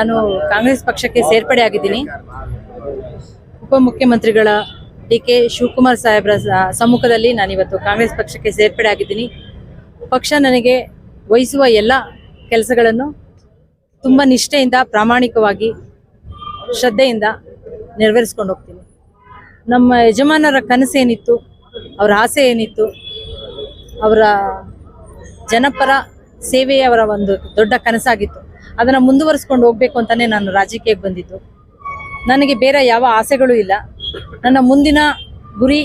ನಾನು ಕಾಂಗ್ರೆಸ್ ಪಕ್ಷಕ್ಕೆ ಸೇರ್ಪಡೆ ಆಗಿದ್ದೀನಿ. ಉಪಮುಖ್ಯಮಂತ್ರಿಗಳ ಡಿ ಕೆ ಶಿವಕುಮಾರ್ ಸಾಹೇಬ್ರ ಸಮ್ಮುಖದಲ್ಲಿ ನಾನಿವತ್ತು ಕಾಂಗ್ರೆಸ್ ಪಕ್ಷಕ್ಕೆ ಸೇರ್ಪಡೆ ಆಗಿದ್ದೀನಿ. ಪಕ್ಷ ನನಗೆ ವಹಿಸುವ ಎಲ್ಲ ಕೆಲಸಗಳನ್ನು ತುಂಬ ನಿಷ್ಠೆಯಿಂದ, ಪ್ರಾಮಾಣಿಕವಾಗಿ, ಶ್ರದ್ಧೆಯಿಂದ ನೆರವೇರಿಸ್ಕೊಂಡು ಹೋಗ್ತೀನಿ. ನಮ್ಮ ಯಜಮಾನರ ಕನಸು ಏನಿತ್ತು, ಅವರ ಆಸೆ ಏನಿತ್ತು, ಅವರ ಜನಪರ ಸೇವೆಯೇ ಅವರ ಒಂದು ದೊಡ್ಡ ಕನಸಾಗಿತ್ತು. ಅದನ್ನ ಮುಂದುವರಿಸ್ಕೊಂಡು ಹೋಗ್ಬೇಕು ಅಂತಾನೆ ನಾನು ರಾಜಕೀಯಕ್ಕೆ ಬಂದಿದ್ದು. ನನಗೆ ಬೇರೆ ಯಾವ ಆಸೆಗಳು ಇಲ್ಲ. ನನ್ನ ಮುಂದಿನ ಗುರಿ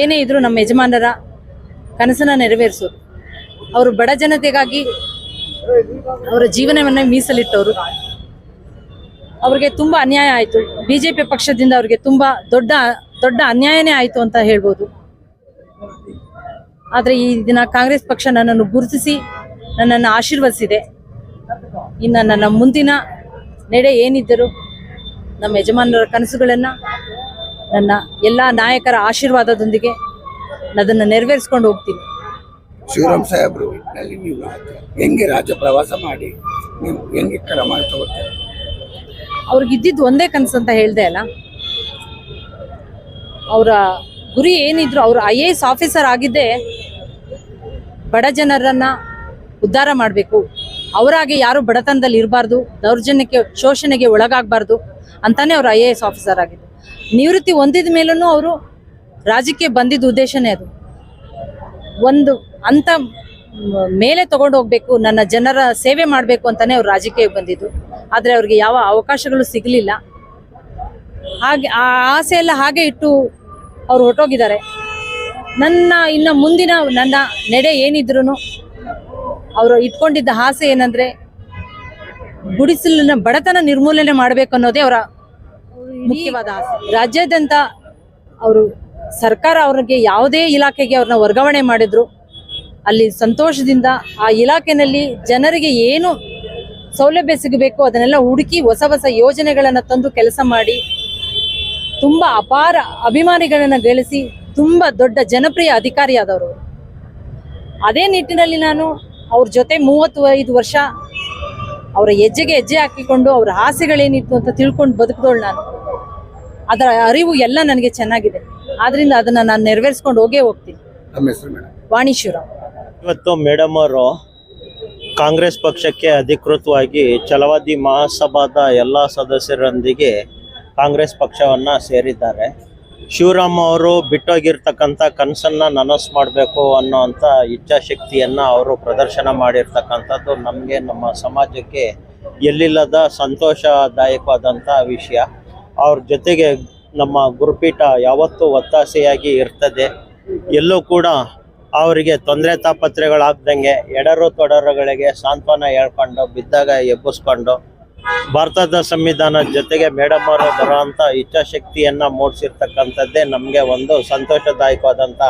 ಏನೇ ಇದ್ರೂ ನಮ್ಮ ಯಜಮಾನರ ಕನಸನ್ನ ನೆರವೇರಿಸೋದು ಅವರು ಬಡ ಜನತೆಗಾಗಿ ಅವರ ಜೀವನವನ್ನ ಮೀಸಲಿಟ್ಟವರು. ಅವ್ರಿಗೆ ತುಂಬಾ ಅನ್ಯಾಯ ಆಯಿತು. ಬಿಜೆಪಿ ಪಕ್ಷದಿಂದ ಅವ್ರಿಗೆ ತುಂಬಾ ದೊಡ್ಡ ದೊಡ್ಡ ಅನ್ಯಾಯನೇ ಆಯಿತು ಅಂತ ಹೇಳ್ಬೋದು. ಆದರೆ ಈ ದಿನ ಕಾಂಗ್ರೆಸ್ ಪಕ್ಷ ನನ್ನನ್ನು ಗುರುತಿಸಿ ನನ್ನನ್ನು ಆಶೀರ್ವದಿಸಿದೆ. ಇನ್ನು ನನ್ನ ಮುಂದಿನ ನಡೆ ಏನಿದ್ದರೂ ನಮ್ಮ ಯಜಮಾನರ ಕನಸುಗಳನ್ನು ನನ್ನ ಎಲ್ಲ ನಾಯಕರ ಆಶೀರ್ವಾದದೊಂದಿಗೆ ಅದನ್ನು ನೆರವೇರಿಸ್ಕೊಂಡು ಹೋಗ್ತೀನಿ. ಶಿವರಾಮ್ ಸಾಹೇಬರು ನೀವು ಹೆಂಗೆ ರಾಜ್ಯ ಪ್ರವಾಸ ಮಾಡಿ ನೀವು ಹೆಂಗೆ ಕ್ರಮ ತಗೋತಾರೆ? ಅವ್ರಿಗೆ ಇದ್ದಿದ್ದು ಒಂದೇ ಕನಸು ಅಂತ ಹೇಳ್ದೆ ಅಲ್ಲ. ಅವರ ಗುರಿ ಏನಿದ್ರು ಅವರು ಐ ಎ ಎಸ್ ಆಫೀಸರ್ ಆಗಿದ್ದೇ ಬಡ ಜನರನ್ನ ಉದ್ಧಾರ ಮಾಡಬೇಕು. ಅವರಾಗೆ ಯಾರು ಬಡತನದಲ್ಲಿ ಇರಬಾರ್ದು, ದೌರ್ಜನ್ಯಕ್ಕೆ, ಶೋಷಣೆಗೆ ಒಳಗಾಗಬಾರ್ದು ಅಂತಾನೆ ಅವರು ಐ ಎ ಎಸ್ ಆಫೀಸರ್ ಆಗಿದ್ದು. ನಿವೃತ್ತಿ ಹೊಂದಿದ ಮೇಲೂ ಅವರು ರಾಜಕೀಯ ಬಂದಿದ್ದ ಉದ್ದೇಶನೇ ಅದು. ಒಂದು ಅಂತ ಮೇಲೆ ತಗೊಂಡು ಹೋಗ್ಬೇಕು, ನನ್ನ ಜನರ ಸೇವೆ ಮಾಡಬೇಕು ಅಂತಾನೆ ಅವ್ರು ರಾಜಕೀಯ ಬಂದಿದ್ದು. ಆದರೆ ಅವ್ರಿಗೆ ಯಾವ ಅವಕಾಶಗಳು ಸಿಗಲಿಲ್ಲ. ಹಾಗೆ ಆ ಆಸೆ ಎಲ್ಲ ಹಾಗೆ ಇಟ್ಟು ಅವ್ರು ಹೊರಟೋಗಿದ್ದಾರೆ. ನನ್ನ ಇನ್ನು ಮುಂದಿನ ನನ್ನ ನೆಡೆ ಏನಿದ್ರು ಅವರು ಇಟ್ಕೊಂಡಿದ್ದ ಆಸೆ ಏನಂದ್ರೆ ಗುಡಿಸಲಿನ ಬಡತನ ನಿರ್ಮೂಲನೆ ಮಾಡಬೇಕು ಅನ್ನೋದೇ ಅವರ ಮುಖ್ಯವಾದ ಆಸೆ ರಾಜ್ಯಾದ್ಯಂತ ಅವರು ಸರ್ಕಾರ ಅವ್ರಿಗೆ ಯಾವುದೇ ಇಲಾಖೆಗೆ ಅವ್ರನ್ನ ವರ್ಗಾವಣೆ ಮಾಡಿದ್ರು ಅಲ್ಲಿ ಸಂತೋಷದಿಂದ ಆ ಇಲಾಖೆನಲ್ಲಿ ಜನರಿಗೆ ಏನು ಸೌಲಭ್ಯ ಸಿಗಬೇಕು ಅದನ್ನೆಲ್ಲ ಹುಡುಕಿ ಹೊಸ ಹೊಸ ಯೋಜನೆಗಳನ್ನು ತಂದು ಕೆಲಸ ಮಾಡಿ, ತುಂಬ ಅಪಾರ ಅಭಿಮಾನಿಗಳನ್ನು ಗಳಿಸಿ ತುಂಬ ದೊಡ್ಡ ಜನಪ್ರಿಯ ಅಧಿಕಾರಿಯಾದವರು. ಅದೇ ನಿಟ್ಟಿನಲ್ಲಿ ನಾನು ಅವ್ರ ಜೊತೆ ಮೂವತ್ತು ಐದು ವರ್ಷ ಅವರ ಹೆಜ್ಜೆಗೆ ಹೆಜ್ಜೆ ಹಾಕಿಕೊಂಡು ಅವ್ರ ಆಸೆಗಳೇನಿತ್ತು ಅಂತ ತಿಳ್ಕೊಂಡು ಬದುಕಿದೋಳು ನಾನು. ಅದರ ಅರಿವು ಎಲ್ಲ ನನಗೆ ಚೆನ್ನಾಗಿದೆ. ಆದ್ರಿಂದ ಅದನ್ನ ನಾನು ನೆರವೇರಿಸ್ಕೊಂಡು ಹೋಗೇ ಹೋಗ್ತೀನಿ. ನಮ್ಮ ಹೆಸರು ಮೇಡಮ್? ವಾಣಿ ಇವತ್ತು ಮೇಡಮ್ ಅವರು ಕಾಂಗ್ರೆಸ್ ಪಕ್ಷಕ್ಕೆ ಅಧಿಕೃತವಾಗಿ ಛಲವಾದಿ ಮಹಾಸಭಾದ ಎಲ್ಲ ಸದಸ್ಯರೊಂದಿಗೆ ಕಾಂಗ್ರೆಸ್ ಪಕ್ಷವನ್ನ ಸೇರಿದ್ದಾರೆ. ಶಿವರಾಮ್ ಅವರು ಬಿಟ್ಟೋಗಿರ್ತಕ್ಕಂಥ ಕನಸನ್ನ ನನಸು ಮಾಡಬೇಕು ಅನ್ನೋಂಥ ಇಚ್ಛಾಶಕ್ತಿಯನ್ನು ಅವರು ಪ್ರದರ್ಶನ ಮಾಡಿರ್ತಕ್ಕಂಥದ್ದು ನಮಗೆ ನಮ್ಮ ಸಮಾಜಕ್ಕೆ ಎಲ್ಲಿಲ್ಲದ ಸಂತೋಷದಾಯಕವಾದಂಥ ವಿಷಯ. ಅವ್ರ ಜೊತೆಗೆ ನಮ್ಮ ಗುರುಪೀಠ ಯಾವತ್ತೂ ಒತ್ತಾಸೆಯಾಗಿ ಇರ್ತದೆ. ಎಲ್ಲೂ ಕೂಡ ಅವರಿಗೆ ತೊಂದರೆ ತಾಪತ್ರೆಗಳಾಗ್ದಂಗೆ ಎಡರು ತೊಡರುಗಳಿಗೆ ಸಾಂತ್ವನ ಹೇಳ್ಕೊಂಡು, ಬಿದ್ದಾಗ ಎಬ್ಬಿಸ್ಕೊಂಡು ಭಾರತದ ಸಂವಿಧಾನದ ಜೊತೆಗೆ ಮೇಡಮ್ ಅವರು ಬರೋಂಥ ಇಚ್ಛಾಶಕ್ತಿಯನ್ನ ಮೂಡಿಸಿರ್ತಕ್ಕಂಥದ್ದೇ ನಮಗೆ ಒಂದು ಸಂತೋಷದಾಯಕವಾದಂಥ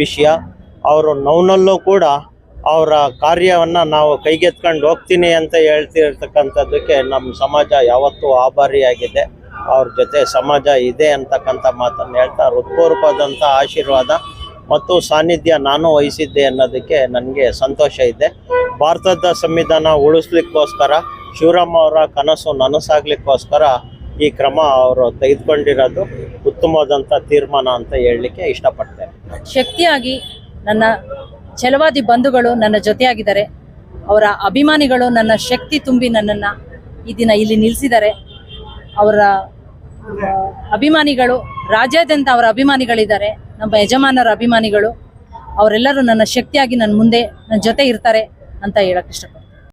ವಿಷಯ. ಅವರು ನೌನಲ್ಲೂ ಕೂಡ ಅವರ ಕಾರ್ಯವನ್ನ ನಾವು ಕೈಗೆತ್ಕೊಂಡು ಹೋಗ್ತೀನಿ ಅಂತ ಹೇಳ್ತಿರ್ತಕ್ಕಂಥದ್ದಕ್ಕೆ ನಮ್ಮ ಸಮಾಜ ಯಾವತ್ತೂ ಆಭಾರಿಯಾಗಿದೆ. ಅವ್ರ ಜೊತೆ ಸಮಾಜ ಇದೆ ಅಂತಕ್ಕಂಥ ಮಾತನ್ನು ಹೇಳ್ತಾ ಹೃತ್ಪೂರ್ವಕವಾದಂಥ ಆಶೀರ್ವಾದ ಮತ್ತು ಸಾನ್ನಿಧ್ಯ ನಾನು ವಹಿಸಿದ್ದೆ ಅನ್ನೋದಕ್ಕೆ ನನಗೆ ಸಂತೋಷ ಇದೆ. ಭಾರತದ ಸಂವಿಧಾನ ಉಳಿಸ್ಲಿಕ್ಕೋಸ್ಕರ ಶಿವರಾಮ್ ಅವರ ಕನಸು ನನಸಾಗ್ಲಿಕ್ಕೋಸ್ಕರ ಈ ಕ್ರಮ ಅವರು ತೆಗೆದುಕೊಂಡಿರೋದು ಉತ್ತಮವಾದಂಥ ತೀರ್ಮಾನ ಅಂತ ಹೇಳಲಿಕ್ಕೆ ಇಷ್ಟಪಡ್ತೇನೆ. ಶಕ್ತಿಯಾಗಿ ನನ್ನ ಛಲವಾದಿ ಬಂಧುಗಳು ನನ್ನ ಜೊತೆಯಾಗಿದ್ದಾರೆ. ಅವರ ಅಭಿಮಾನಿಗಳು ನನ್ನ ಶಕ್ತಿ ತುಂಬಿ ನನ್ನನ್ನು ಈ ದಿನ ಇಲ್ಲಿ ನಿಲ್ಲಿಸಿದ್ದಾರೆ. ಅವರ ಅಭಿಮಾನಿಗಳು, ರಾಜ್ಯಾದ್ಯಂತ ಅವರ ಅಭಿಮಾನಿಗಳಿದ್ದಾರೆ. ನಮ್ಮ ಯಜಮಾನರ ಅಭಿಮಾನಿಗಳು, ಅವರೆಲ್ಲರೂ ನನ್ನ ಶಕ್ತಿಯಾಗಿ ನನ್ನ ಮುಂದೆ, ನನ್ನ ಜೊತೆ ಇರ್ತಾರೆ ಅಂತ ಹೇಳಕ್ ಇಷ್ಟಪಡ್ತೀನಿ.